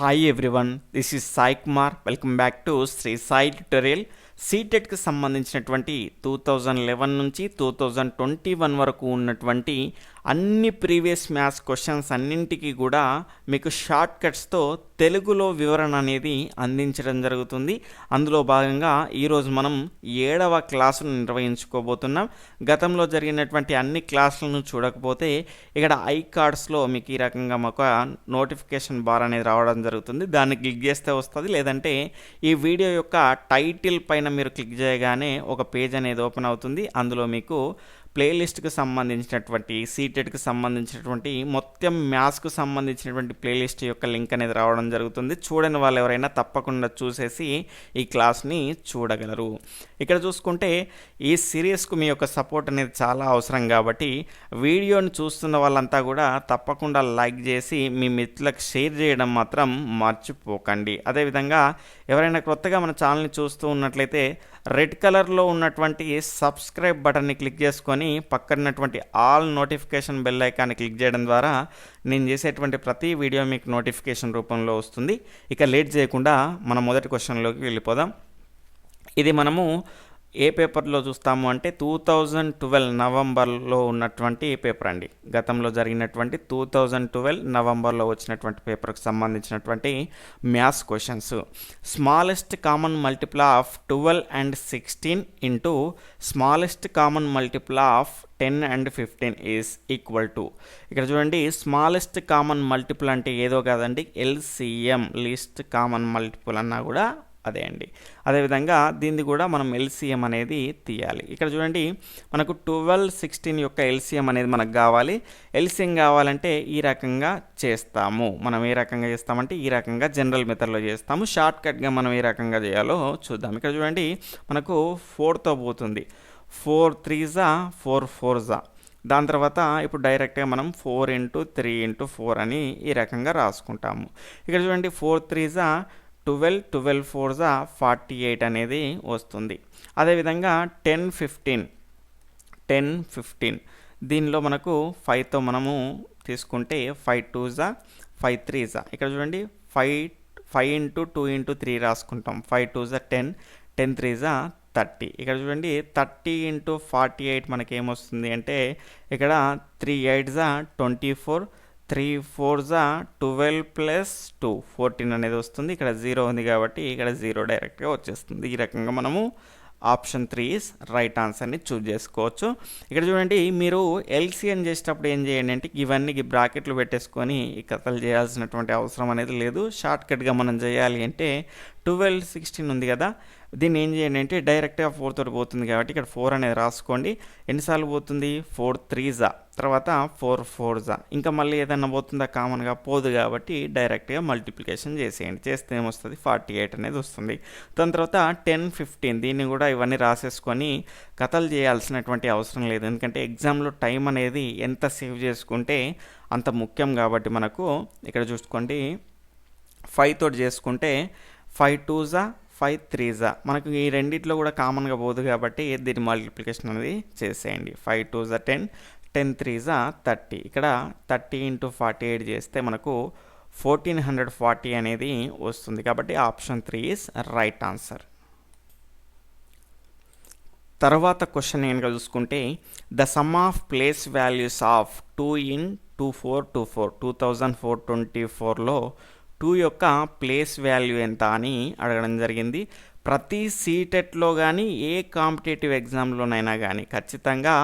Hi everyone, this is Sai Kumar. Welcome back to Sri Sai Tutorial. సీటెట్కి సంబంధించినటువంటి two thousand eleven నుంచి two thousand twenty one వరకు ఉన్నటువంటి అన్ని previous maths questions అన్నింటికి కూడా మీకు షార్ట్ కట్స్తో తెలుగులో వివరణ అనేది అందించడం జరుగుతుంది. అందులో భాగంగా ఈరోజు మనం ఏడవ క్లాసును నిర్వహించుకోబోతున్నాం. గతంలో జరిగినటువంటి అన్ని క్లాసులను చూడకపోతే ఇక్కడ ఐ కార్డ్స్లో మీకు ఈ రకంగా ఒక నోటిఫికేషన్ బార్ అనేది రావడం జరుగుతుంది. దాన్ని క్లిక్ చేస్తే వస్తుంది. లేదంటే ఈ వీడియో యొక్క టైటిల్ పైన మీరు క్లిక్ చేయగానే ఒక పేజ్ అనేది ఓపెన్ అవుతుంది. అందులో మీకు ప్లేలిస్ట్కి సంబంధించినటువంటి సీటెడ్కి సంబంధించినటువంటి మొత్తం మ్యాథ్స్కు సంబంధించినటువంటి ప్లేలిస్ట్ యొక్క లింక్ అనేది రావడం జరుగుతుంది. చూడని వాళ్ళు ఎవరైనా తప్పకుండా చూసేసి ఈ క్లాస్ని చూడగలరు. ఇక్కడ చూసుకుంటే ఈ సిరీస్కు మీ యొక్క సపోర్ట్ అనేది చాలా అవసరం కాబట్టి వీడియోని చూస్తున్న వాళ్ళంతా కూడా తప్పకుండా లైక్ చేసి మీ మిత్రులకు షేర్ చేయడం మాత్రం మర్చిపోకండి. అదేవిధంగా ఎవరైనా కొత్తగా మన ఛానల్ని చూస్తూ ఉన్నట్లయితే రెడ్ కలర్లో ఉన్నటువంటి సబ్స్క్రైబ్ బటన్ని క్లిక్ చేసుకొని పక్కనటువంటి ఆల్ నోటిఫికేషన్ బెల్ ఐకాన్ని క్లిక్ చేయడం ద్వారా నేను చేసేటువంటి ప్రతి వీడియో మీకు నోటిఫికేషన్ రూపంలో వస్తుంది. ఇక లేట్ చేయకుండా మన మొదటి క్వశ్చన్లోకి వెళ్ళిపోదాం. ఇది మనము ఏ పేపర్లో చూస్తాము అంటే టూ థౌజండ్ ట్వెల్వ్ నవంబర్లో ఉన్నటువంటి పేపర్ అండి? గతంలో జరిగినటువంటి టూ థౌజండ్ ట్వెల్వ్ నవంబర్లో వచ్చినటువంటి పేపర్కి సంబంధించినటువంటి maths questions. Smallest common multiple of twelve and sixteen into smallest common multiple of ten and fifteen is equal to. ఇక్కడ చూడండి స్మాలెస్ట్ కామన్ మల్టిపుల్ అంటే ఏదో కాదండి ఎల్సిఎం లీస్ట్ కామన్ మల్టిపుల్ అన్నా కూడా అదే అండి. అదేవిధంగా దీన్ని కూడా మనం ఎల్సిఎం అనేది తీయాలి. ఇక్కడ చూడండి మనకు ట్వెల్వ్ సిక్స్టీన్ యొక్క ఎల్సిఎం అనేది మనకు కావాలి. ఎల్సిఎం కావాలంటే ఈ రకంగా చేస్తాము. మనం ఏ రకంగా చేస్తామంటే ఈ రకంగా జనరల్ మెథడ్లో చేస్తాము. షార్ట్ కట్గా మనం ఏ రకంగా చేయాలో చూద్దాం. ఇక్కడ చూడండి మనకు ఫోర్తో పోతుంది. ఫోర్ త్రీజా ఫోర్ ఫోర్జా దాని తర్వాత ఇప్పుడు డైరెక్ట్గా మనం four into three into four అని ఈ రకంగా రాసుకుంటాము. ఇక్కడ చూడండి ఫోర్ త్రీజా ట్వెల్వ్ ట్వెల్వ్ ఫోర్ జా ఫార్టీ ఎయిట్ అనేది వస్తుంది. అదేవిధంగా టెన్ ఫిఫ్టీన్ టెన్ ఫిఫ్టీన్ దీనిలో మనకు ఫైవ్తో మనము తీసుకుంటే ఫైవ్ టూ జా ఫైవ్ త్రీ జా ఇక్కడ చూడండి five five into two into three రాసుకుంటాం. ఫైవ్ టూ జా టెన్ టెన్ త్రీ జా థర్టీ ఇక్కడ చూడండి థర్టీ ఇంటూ ఫార్టీ ఎయిట్ మనకి ఏమొస్తుంది అంటే ఇక్కడ త్రీ ఎయిట్ జా ట్వంటీ ఫోర్ త్రీ ఫోర్ జా ట్వెల్వ్ ప్లస్ టూ. ఫోర్టీన్ అనేది వస్తుంది. ఇక్కడ జీరో ఉంది కాబట్టి ఇక్కడ జీరో డైరెక్ట్గా వచ్చేస్తుంది. ఈ రకంగా మనము ఆప్షన్ త్రీ ఇస్ రైట్ ఆన్సర్ని చూజ్ చేసుకోవచ్చు. ఇక్కడ చూడండి మీరు ఎల్సీఎన్ చేసేటప్పుడు ఏం చేయండి అంటే ఇవన్నీ బ్రాకెట్లు పెట్టేసుకొని ఈ కథలు చేయాల్సినటువంటి అవసరం అనేది లేదు. షార్ట్ కట్గా మనం చేయాలి అంటే ట్వెల్వ్ సిక్స్టీన్ ఉంది కదా దీన్ని ఏం చేయండి అంటే డైరెక్ట్గా ఫోర్ తోటి పోతుంది కాబట్టి ఇక్కడ ఫోర్ అనేది రాసుకోండి. ఎన్నిసార్లు పోతుంది? ఫోర్ త్రీ జా. తర్వాత ఫోర్ ఫోర్ జా ఇంకా మళ్ళీ ఏదైనా పోతుందా కామన్గా? పోదు కాబట్టి డైరెక్ట్గా మల్టిప్లికేషన్ చేసేయండి. చేస్తే ఏమొస్తుంది? ఫార్టీ ఎయిట్ అనేది వస్తుంది. దాని తర్వాత టెన్ ఫిఫ్టీన్ దీన్ని కూడా ఇవన్నీ రాసేసుకొని కథలు చేయాల్సినటువంటి అవసరం లేదు. ఎందుకంటే ఎగ్జామ్లో టైం అనేది ఎంత సేవ్ చేసుకుంటే అంత ముఖ్యం కాబట్టి మనకు ఇక్కడ చూసుకోండి. ఫైవ్ తోటి చేసుకుంటే ఫైవ్ టూ జా ఫైవ్ త్రీ జా మనకు ఈ రెండిట్లో కూడా కామన్గా పోదు కాబట్టి దీని మల్టిప్లికేషన్ అనేది చేసేయండి. ఫైవ్ టూ జా టెన్ టెన్ త్రీజా థర్టీ. ఇక్కడ థర్టీ ఇంటూ ఫార్టీ ఎయిట్ చేస్తే మనకు ఫోర్టీన్ హండ్రెడ్ ఫార్టీ అనేది వస్తుంది. కాబట్టి option three is right answer. తర్వాత క్వశ్చన్ కనుక చూసుకుంటే the sum of place values of two in two four two four two thousand four twenty ఫోర్లో టూ యొక్క ప్లేస్ వాల్యూ ఎంత అని అడగడం జరిగింది. ప్రతి సీటెట్లో కానీ ఏ కాంపిటేటివ్ ఎగ్జామ్లోనైనా కానీ ఖచ్చితంగా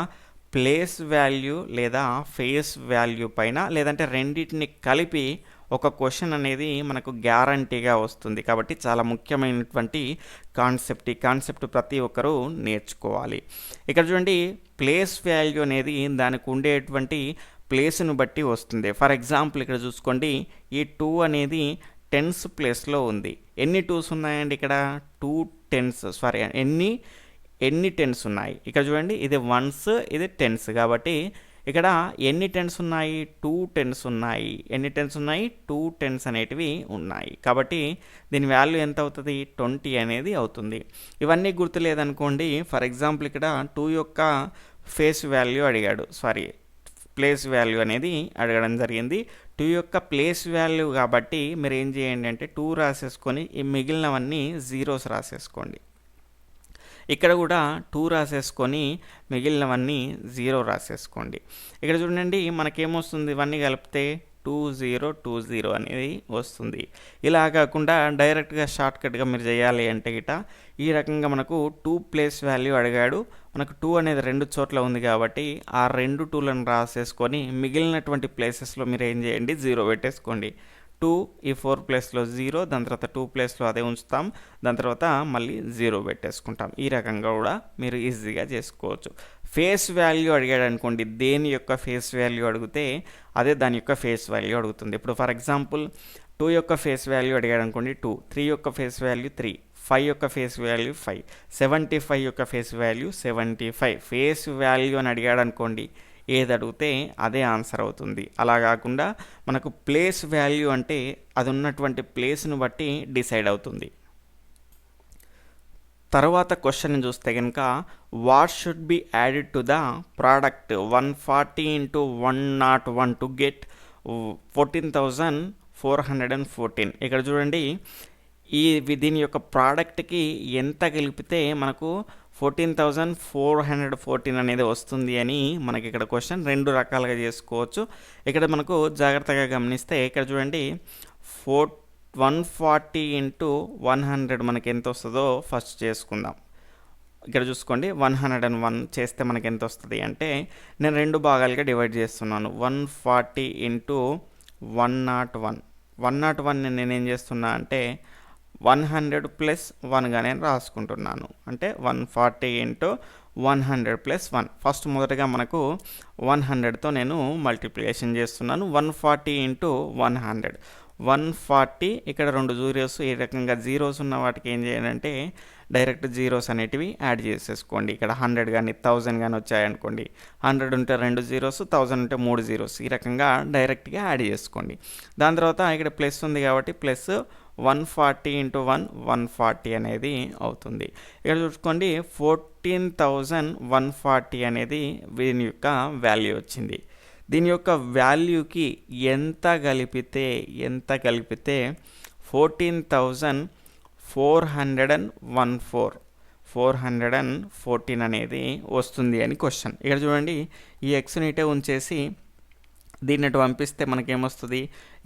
ప్లేస్ వాల్యూ లేదా ఫేస్ వాల్యూ పైన లేదంటే రెండింటిని కలిపి ఒక క్వశ్చన్ అనేది మనకు గ్యారంటీగా వస్తుంది. కాబట్టి చాలా ముఖ్యమైనటువంటి కాన్సెప్ట్ ఈ కాన్సెప్ట్ ప్రతి ఒక్కరూ నేర్చుకోవాలి. ఇక్కడ చూడండి ప్లేస్ వాల్యూ అనేది దానికి ఉండేటువంటి ప్లేస్ను బట్టి వస్తుంది. ఫర్ ఎగ్జాంపుల్ ఇక్కడ చూసుకోండి ఈ టూ అనేది టెన్స్ ప్లేస్లో ఉంది. ఎన్ని టూస్ ఉన్నాయండి ఇక్కడ? టూ టెన్స్ సారీ ఎన్ని ఎన్ని టెన్స్ ఉన్నాయి? ఇక్కడ చూడండి ఇది వన్స్ ఇది టెన్స్ కాబట్టి ఇక్కడ ఎన్ని టెన్స్ ఉన్నాయి? టూ టెన్స్ ఉన్నాయి. ఎన్ని టెన్స్ ఉన్నాయి? టూ టెన్స్ అనేటివి ఉన్నాయి. కాబట్టి దీని వాల్యూ ఎంత అవుతుంది? ట్వంటీ అనేది అవుతుంది. ఇవన్నీ గుర్తులేదనుకోండి ఫర్ ఎగ్జాంపుల్ ఇక్కడ టూ యొక్క ఫేస్ వాల్యూ అడిగాడు. సారీ ప్లేస్ వాల్యూ అనేది అడగడం జరిగింది. టూ యొక్క ప్లేస్ వాల్యూ కాబట్టి మీరు ఏం చేయండి అంటే టూ రాసేసుకొని ఈ మిగిలినవన్నీ జీరోస్ రాసేసుకోండి. ఇక్కడ కూడా టూ రాసేసుకొని మిగిలినవన్నీ జీరో రాసేసుకోండి. ఇక్కడ చూడండి మనకేమొస్తుంది? ఇవన్నీ కలిపితే టూ జీరో టూ జీరో అనేది వస్తుంది. ఇలా కాకుండా డైరెక్ట్గా షార్ట్కట్గా మీరు చేయాలి అంటే గిట ఈ రకంగా మనకు టూ ప్లేస్ వాల్యూ అడిగాడు. మనకు టూ అనేది రెండు చోట్ల ఉంది కాబట్టి ఆ రెండు టూలను రాసేసుకొని మిగిలినటువంటి ప్లేసెస్లో మీరు ఏం చేయండి? జీరో పెట్టేసుకోండి. టూ ఈ ఫోర్ ప్లేస్లో జీరో దాని తర్వాత టూ ప్లేస్లో అదే ఉంచుతాం. దాని తర్వాత మళ్ళీ జీరో పెట్టేసుకుంటాం. ఈ రకంగా కూడా మీరు ఈజీగా చేసుకోవచ్చు. ఫేస్ వాల్యూ అడిగాడు అనుకోండి. దేని యొక్క ఫేస్ వాల్యూ అడిగితే అదే దాని యొక్క ఫేస్ వాల్యూ అడుగుతుంది. ఇప్పుడు ఫర్ ఎగ్జాంపుల్ టూ యొక్క ఫేస్ వాల్యూ అడిగాడు అనుకోండి. టూ త్రీ యొక్క ఫేస్ వాల్యూ త్రీ. ఫైవ్ యొక్క face value five. Seventy five యొక్క face value seventy five. Face value అని అడిగాడు అనుకోండి ఏది అడిగితే అదే ఆన్సర్ అవుతుంది. అలా కాకుండా మనకు ప్లేస్ వాల్యూ అంటే అది ఉన్నటువంటి ప్లేస్ను బట్టి డిసైడ్ అవుతుంది. తర్వాత క్వశ్చన్ చూస్తే కనుక what should be added to the product? One forty into one not one to get fourteen thousand four hundred and fourteen. ఇక్కడ చూడండి ఈ దీని యొక్క ప్రోడక్ట్కి ఎంత కలిపితే మనకు fourteen thousand four hundred fourteen అనేది వస్తుంది అని మనకి ఇక్కడ క్వశ్చన్. రెండు రకాలుగా చేసుకోవచ్చు. ఇక్కడ మనకు జాగ్రత్తగా గమనిస్తే ఇక్కడ చూడండి four one forty into one hundred మనకి ఎంత వస్తుందో ఫస్ట్ చేసుకుందాం. ఇక్కడ చూసుకోండి వన్ హండ్రెడ్ అండ్ వన్ చేస్తే మనకి ఎంత వస్తుంది అంటే నేను రెండు భాగాలుగా డివైడ్ చేస్తున్నాను. One forty into one not one. One not one నేను ఏం చేస్తున్నా అంటే వన్ హండ్రెడ్ ప్లస్ వన్గా నేను రాసుకుంటున్నాను. అంటే one forty into one hundred plus one. First మొదటగా మనకు వన్ హండ్రెడ్తో నేను మల్టిప్లికేషన్ చేస్తున్నాను. One forty into one hundred. One forty ఇక్కడ రెండు జీరోస్ ఈ రకంగా జీరోస్ ఉన్న వాటికి ఏం చేయాలంటే డైరెక్ట్ జీరోస్ అనేటివి యాడ్ చేసేసుకోండి. ఇక్కడ హండ్రెడ్ కానీ థౌజండ్ కానీ వచ్చాయనుకోండి. హండ్రెడ్ ఉంటే రెండు జీరోస్ థౌజండ్ ఉంటే మూడు జీరోస్. ఈ రకంగా డైరెక్ట్గా యాడ్ చేసుకోండి. దాని తర్వాత ఇక్కడ ప్లస్ ఉంది కాబట్టి plus one forty into one one forty అనేది అవుతుంది. ఇక్కడ చూసుకోండి ఫోర్టీన్ థౌజండ్ వన్ ఫార్టీ అనేది దీని యొక్క వాల్యూ వచ్చింది. దీని యొక్క వాల్యూకి ఎంత కలిపితే ఎంత కలిపితే fourteen thousand four hundred and one four four hundred and fourteen అనేది వస్తుంది అని క్వశ్చన్. ఇక్కడ చూడండి ఈ ఎక్స్ని ఇటే ఉంచేసి దీన్ని అటు పంపిస్తే మనకేమొస్తుంది?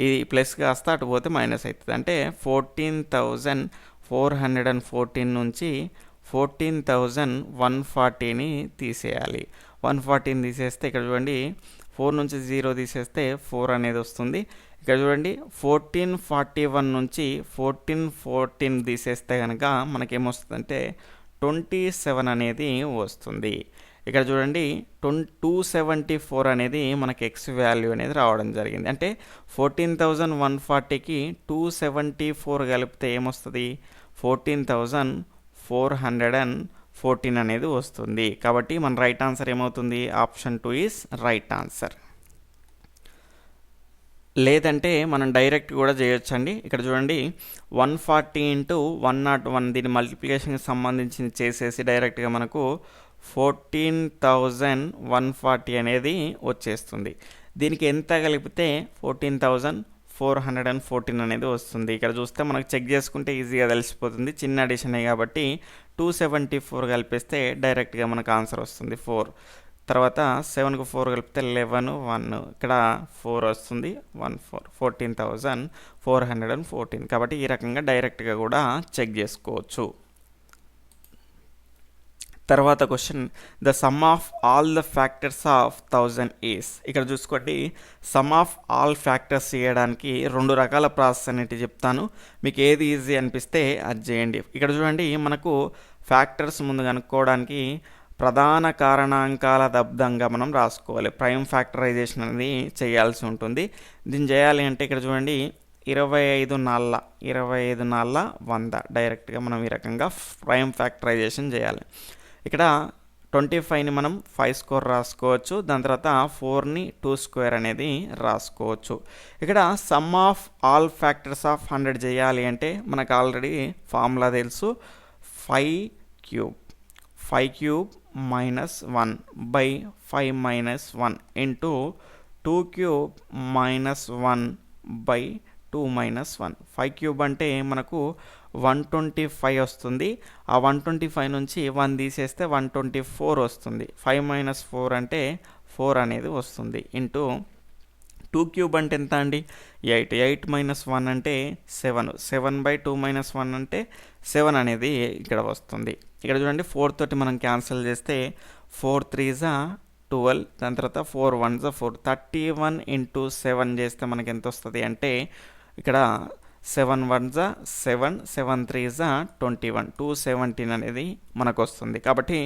ఇది ప్లస్ కాస్త అటు పోతే మైనస్ అవుతుంది అంటే fourteen thousand four hundred and fourteen నుంచి ఫోర్టీన్ థౌజండ్ వన్ ఫార్టీని తీసేయాలి. వన్ ఫార్టీని తీసేస్తే ఇక్కడ చూడండి ఫోర్ నుంచి జీరో తీసేస్తే ఫోర్ అనేది వస్తుంది. ఇక్కడ చూడండి ఫోర్టీన్ ఫార్టీ వన్ నుంచి ఫోర్టీన్ ఫోర్టీన్ తీసేస్తే కనుక మనకేమొస్తుందంటే ట్వంటీ సెవెన్ అనేది వస్తుంది. ఇక్కడ చూడండి ట్వం టూ సెవెంటీ ఫోర్ అనేది మనకి ఎక్స్ వాల్యూ అనేది రావడం జరిగింది. అంటే ఫోర్టీన్ థౌజండ్ వన్ ఫార్టీకి టూ సెవెంటీ ఫోర్ కలిపితే ఏమొస్తుంది? Fourteen thousand four hundred and fourteen అనేది వస్తుంది. కాబట్టి మన రైట్ ఆన్సర్ ఏమవుతుంది? Option two is right answer లేదంటే మనం డైరెక్ట్ కూడా చేయొచ్చండి. ఇక్కడ చూడండి one forty into one not one దీని మల్టిప్లికేషన్కి సంబంధించి చేసేసి డైరెక్ట్గా మనకు ఫోర్టీన్ థౌజండ్ వన్ ఫార్టీ అనేది వచ్చేస్తుంది. దీనికి ఎంత కలిపితే fourteen thousand four hundred and fourteen అనేది వస్తుంది. ఇక్కడ చూస్తే మనకు చెక్ చేసుకుంటే ఈజీగా తెలిసిపోతుంది. చిన్న అడిషనే కాబట్టి టూ సెవెంటీ ఫోర్ కలిపిస్తే డైరెక్ట్గా మనకు ఆన్సర్ వస్తుంది ఫోర్. తర్వాత సెవెన్కు ఫోర్ కలిపితే లెవెన్ వన్. ఇక్కడ ఫోర్ వస్తుంది one four. Fourteen thousand four hundred and fourteen. కాబట్టి ఈ రకంగా డైరెక్ట్గా కూడా చెక్ చేసుకోవచ్చు. తర్వాత question the sum of all the factors of thousand is ఇక్కడ చూసుకోండి సమ్ ఆఫ్ ఆల్ ఫ్యాక్టర్స్ చేయడానికి రెండు రకాల ప్రాసెస్ అనేటి చెప్తాను. మీకు ఏది ఈజీ అనిపిస్తే అది చేయండి. ఇక్కడ చూడండి మనకు ఫ్యాక్టర్స్ ముందు కనుక్కోవడానికి ప్రధాన కారణాంకాల దబ్దంగా మనం రాసుకోవాలి. ప్రైమ్ ఫ్యాక్టరైజేషన్ అనేది చేయాల్సి ఉంటుంది. దీన్ని చేయాలి అంటే ఇక్కడ చూడండి ఇరవై ఐదు నాళ్ళ ఇరవై ఐదు నాళ్ళ వంద. డైరెక్ట్గా మనం ఈ రకంగా ప్రైమ్ ఫ్యాక్టరైజేషన్ చేయాలి. ఇక్కడ ట్వంటీ ఫైవ్ని మనం ఫైవ్ స్కోర్ రాసుకోవచ్చు. దాని తర్వాత ఫోర్ని టూ స్క్వేర్ అనేది రాసుకోవచ్చు. ఇక్కడ sum of all factors of hundred చేయాలి అంటే మనకు ఆల్రెడీ ఫార్ములా తెలుసు. Five cube. Five cube minus one by five minus one into two cube minus one by two minus one. Five cube అంటే మనకు one twenty five వస్తుంది. ఆ one twenty five నుంచి one తీసేస్తే వన్ ట్వంటీ ఫోర్ వస్తుంది. Five minus four అంటే four అనేది వస్తుంది. ఇంటూ టూ క్యూబ్ అంటే ఎంత అండి? ఎయిట్. ఎయిట్ మైనస్ వన్ అంటే seven. Seven by two minus one అంటే సెవెన్ అనేది ఇక్కడ వస్తుంది. ఇక్కడ చూడండి ఫోర్ తోటి మనం క్యాన్సిల్ చేస్తే ఫోర్ త్రీజా ట్వెల్వ్. దాని తర్వాత ఫోర్ వన్ జా four. Thirty one into seven చేస్తే మనకి ఎంత వస్తుంది అంటే ఇక్కడ సెవెన్ వన్ జా సెవెన్ సెవెన్ త్రీ జా ట్వంటీ వన్. టూ సెవెంటీన్ అనేది మనకు వస్తుంది కాబట్టి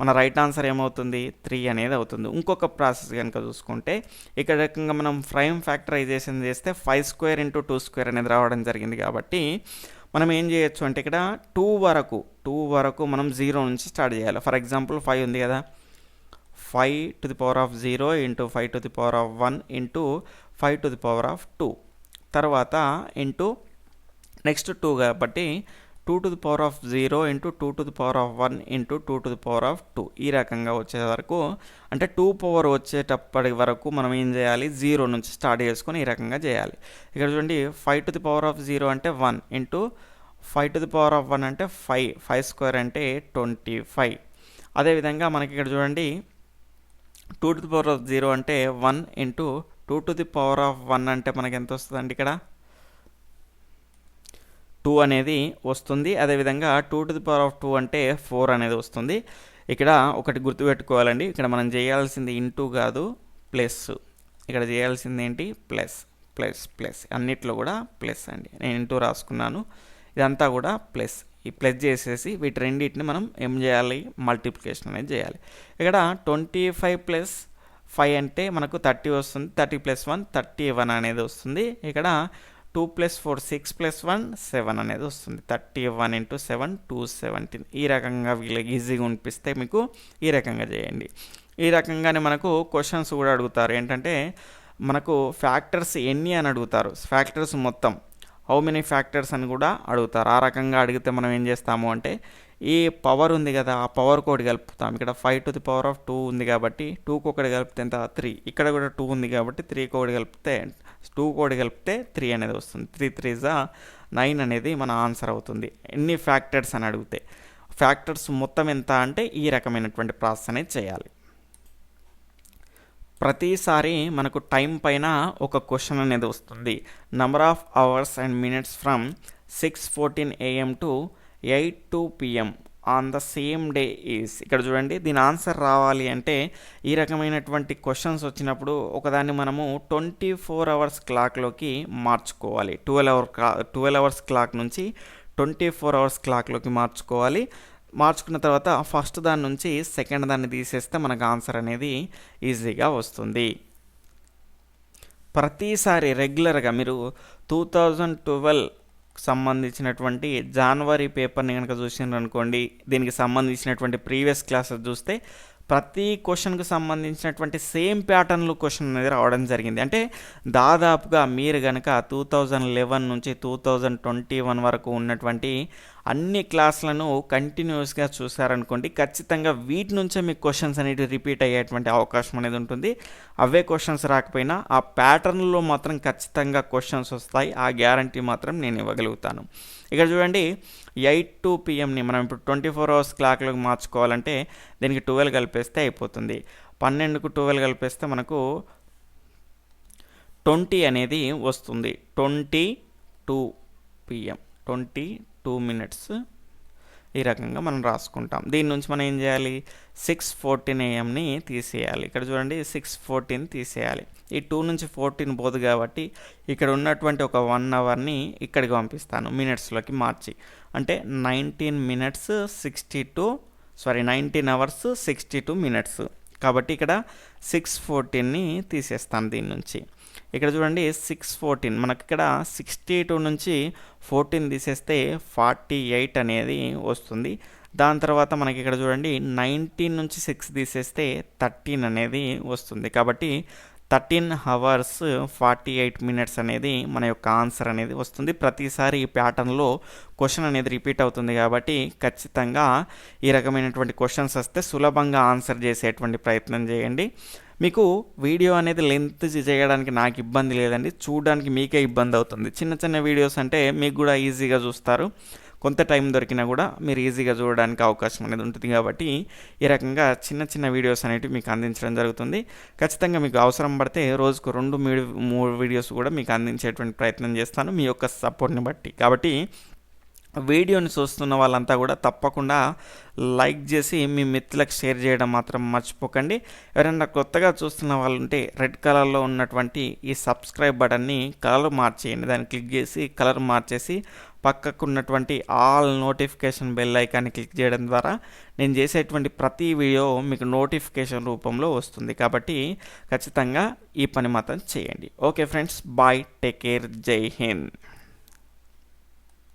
మన రైట్ ఆన్సర్ ఏమవుతుంది? త్రీ అనేది అవుతుంది. ఇంకొక ప్రాసెస్ కనుక చూసుకుంటే ఇక్కడ రకంగా మనం ఫ్రైమ్ ఫ్యాక్టరైజేషన్ చేస్తే five square into two square అనేది రావడం జరిగింది కాబట్టి మనం ఏం చేయొచ్చు అంటే ఇక్కడ టూ వరకు టూ వరకు మనం జీరో నుంచి స్టార్ట్ చేయాలి. ఫర్ ఎగ్జాంపుల్ ఫైవ్ ఉంది కదా. Five to the power of zero into five to the power of one into five to the power of two. తర్వాత ఇంటూ నెక్స్ట్ టూ కాబట్టి two to the power of zero into two to the power of one into two to the power of two ఈ రకంగా వచ్చే వరకు అంటే two power వచ్చేటప్పటి వరకు మనం ఏం చేయాలి? జీరో నుంచి స్టార్ట్ చేసుకొని ఈ రకంగా చేయాలి. ఇక్కడ చూడండి five to the power of zero అంటే one into five to the power of one అంటే ఫైవ్ ఫైవ్ స్క్వేర్ అంటే ట్వంటీ ఫైవ్ అదేవిధంగా మనకి ఇక్కడ చూడండి two to the power of zero అంటే one into two to the power of one అంటే మనకి ఎంత వస్తుందండి ఇక్కడ? టూ అనేది వస్తుంది. అదేవిధంగా two to the power of two అంటే ఫోర్ అనేది వస్తుంది. ఇక్కడ ఒకటి గుర్తుపెట్టుకోవాలండి. ఇక్కడ మనం చేయాల్సింది ఇంటూ కాదు ప్లస్. ఇక్కడ చేయాల్సింది ఏంటి? Plus plus plus. అన్నిట్లో కూడా ప్లస్ అండి. నేను ఇంటూ రాసుకున్నాను. ఇదంతా కూడా ప్లస్. ఈ ప్లస్ చేసేసి వీటి రెండింటిని మనం ఏం చేయాలి? మల్టిప్లికేషన్ అనేది చేయాలి. ఇక్కడ ట్వంటీ ఫైవ్ ప్లస్ ఫైవ్ అంటే మనకు థర్టీ వస్తుంది thirty plus one thirty one అనేది వస్తుంది. ఇక్కడ two plus four six plus one seven అనేది వస్తుంది. Thirty one into seven two seventeen. ఈ రకంగా వీళ్ళకి ఈజీగా అనిపిస్తే మీకు ఈ రకంగా చేయండి. ఈ రకంగానే మనకు క్వశ్చన్స్ కూడా అడుగుతారు. ఏంటంటే మనకు ఫ్యాక్టర్స్ ఎన్ని అని అడుగుతారు. ఫ్యాక్టర్స్ మొత్తం. హౌ మెనీ ఫ్యాక్టర్స్ అని కూడా అడుగుతారు. ఆ రకంగా అడిగితే మనం ఏం చేస్తాము అంటే ఈ పవర్ ఉంది కదా ఆ పవర్ కోడ్ కలుపుతాం. ఇక్కడ five to the power of two ఉంది కాబట్టి టూకి ఒకటి కలిపితే ఎంత? త్రీ ఇక్కడ కూడా టూ ఉంది కాబట్టి త్రీ కోడి కలిపితే టూ కోడి కలిపితే త్రీ అనేది వస్తుంది. త్రీ త్రీ జా నైన్ అనేది మన ఆన్సర్ అవుతుంది. ఎన్ని ఫ్యాక్టర్స్ అని అడిగితే. ఫ్యాక్టర్స్ మొత్తం ఎంత అంటే ఈ రకమైనటువంటి ప్రాసెస్ అనేది చేయాలి. ప్రతిసారి మనకు టైం పైన ఒక క్వశ్చన్ అనేది వస్తుంది. Number of hours and minutes from six fourteen AM to eight two PM on the same day is ఇక్కడ చూడండి దీని ఆన్సర్ రావాలి అంటే ఈ రకమైనటువంటి క్వశ్చన్స్ వచ్చినప్పుడు ఒకదాన్ని మనము ట్వంటీ ఫోర్ అవర్స్ క్లాక్లోకి మార్చుకోవాలి. Twelve hour twelve hours clock నుంచి ట్వంటీ ఫోర్ అవర్స్ క్లాక్లోకి మార్చుకోవాలి. మార్చుకున్న తర్వాత ఫస్ట్ దాని నుంచి సెకండ్ దాన్ని తీసేస్తే మనకు ఆన్సర్ అనేది ఈజీగా వస్తుంది. ప్రతిసారి రెగ్యులర్గా మీరు టూ థౌజండ్ ట్వెల్వ్ సంబంధించినటువంటి జనవరి పేపర్ని కనుక చూసినారు అనుకోండి దీనికి సంబంధించినటువంటి ప్రీవియస్ క్లాసెస్ చూస్తే ప్రతి క్వశ్చన్కి సంబంధించినటువంటి సేమ్ ప్యాటర్న్లో క్వశ్చన్ అనేది రావడం జరిగింది. అంటే దాదాపుగా మీరు కనుక టూ థౌజండ్ లెవెన్ నుంచి టూ థౌజండ్ ట్వంటీ వన్ వరకు ఉన్నటువంటి అన్ని క్లాసులను కంటిన్యూస్గా చూసారనుకోండి ఖచ్చితంగా వీటి నుంచే మీకు క్వశ్చన్స్ అనేవి రిపీట్ అయ్యేటువంటి అవకాశం అనేది ఉంటుంది. అవే క్వశ్చన్స్ రాకపోయినా ఆ ప్యాటర్న్లో మాత్రం ఖచ్చితంగా క్వశ్చన్స్ వస్తాయి. ఆ గ్యారంటీ మాత్రం నేను ఇవ్వగలుగుతాను. ఇక్కడ చూడండి ఎయిట్ టు పిఎంని మనం ఇప్పుడు ట్వంటీ ఫోర్ అవర్స్ క్లాక్లోకి మార్చుకోవాలంటే దీనికి ట్వెల్వ్ కలిపేస్తే అయిపోతుంది. పన్నెండుకు ట్వెల్వ్ కలిపేస్తే మనకు ట్వంటీ అనేది వస్తుంది. Twenty two PM twenty two minutes ఈ రకంగా మనం రాసుకుంటాం. దీని నుంచి మనం ఏం చేయాలి? సిక్స్ ఫోర్టీన్ ఏఎంని తీసేయాలి. ఇక్కడ చూడండి సిక్స్ ఫోర్టీన్ తీసేయాలి. ఈ టూ నుంచి ఫోర్టీన్ పోదు కాబట్టి ఇక్కడ ఉన్నటువంటి ఒక వన్ అవర్ని ఇక్కడికి పంపిస్తాను. మినిట్స్లోకి మార్చి. అంటే nineteen minutes sixty two sorry nineteen hours sixty two minutes కాబట్టి ఇక్కడ సిక్స్ ఫోర్టీన్ని తీసేస్తాను దీని నుంచి. ఇక్కడ చూడండి సిక్స్ ఫోర్టీన్ మనకి ఇక్కడ సిక్స్టీ టూ నుంచి ఫోర్టీన్ తీసేస్తే ఫార్టీ ఎయిట్ అనేది వస్తుంది. దాని తర్వాత మనకి ఇక్కడ చూడండి నైన్టీన్ నుంచి సిక్స్ తీసేస్తే థర్టీన్ అనేది వస్తుంది. కాబట్టి thirteen hours forty eight minutes అనేది మన యొక్క ఆన్సర్ అనేది వస్తుంది. ప్రతిసారి ఈ ప్యాటర్న్లో క్వశ్చన్ అనేది రిపీట్ అవుతుంది కాబట్టి ఖచ్చితంగా ఈ రకమైనటువంటి క్వశ్చన్స్ వస్తే సులభంగా ఆన్సర్ చేసేటువంటి ప్రయత్నం చేయండి. మీకు వీడియో అనేది లెంత్ చేయడానికి నాకు ఇబ్బంది లేదండి. చూడడానికి మీకే ఇబ్బంది అవుతుంది. చిన్న చిన్న వీడియోస్ అంటే మీకు కూడా ఈజీగా చూస్తారు. కొంత టైం దొరికినా కూడా మీరు ఈజీగా చూడడానికి అవకాశం అనేది ఉంటుంది. కాబట్టి ఈ రకంగా చిన్న చిన్న వీడియోస్ అనేవి మీకు అందించడం జరుగుతుంది. ఖచ్చితంగా మీకు అవసరం పడితే రోజుకు రెండు మూడు మూడు వీడియోస్ కూడా మీకు అందించేటువంటి ప్రయత్నం చేస్తాను. మీ యొక్క సపోర్ట్ని బట్టి. కాబట్టి వీడియోని చూస్తున్న వాళ్ళంతా కూడా తప్పకుండా లైక్ చేసి మీ మిత్రులకు షేర్ చేయడం మాత్రం మర్చిపోకండి. ఎవరైనా కొత్తగా చూస్తున్న వాళ్ళు ఉంటే రెడ్ కలర్లో ఉన్నటువంటి ఈ సబ్స్క్రైబ్ బటన్ని కలర్ మార్చేయండి. దాన్ని క్లిక్ చేసి కలర్ మార్చేసి పక్కకు ఉన్నటువంటి ఆల్ నోటిఫికేషన్ బెల్ ఐకాన్ని క్లిక్ చేయడం ద్వారా నేను చేసేటువంటి ప్రతి వీడియో మీకు నోటిఫికేషన్ రూపంలో వస్తుంది. కాబట్టి ఖచ్చితంగా ఈ పని మాత్రం చేయండి. Okay friends bye take care జై హింద్.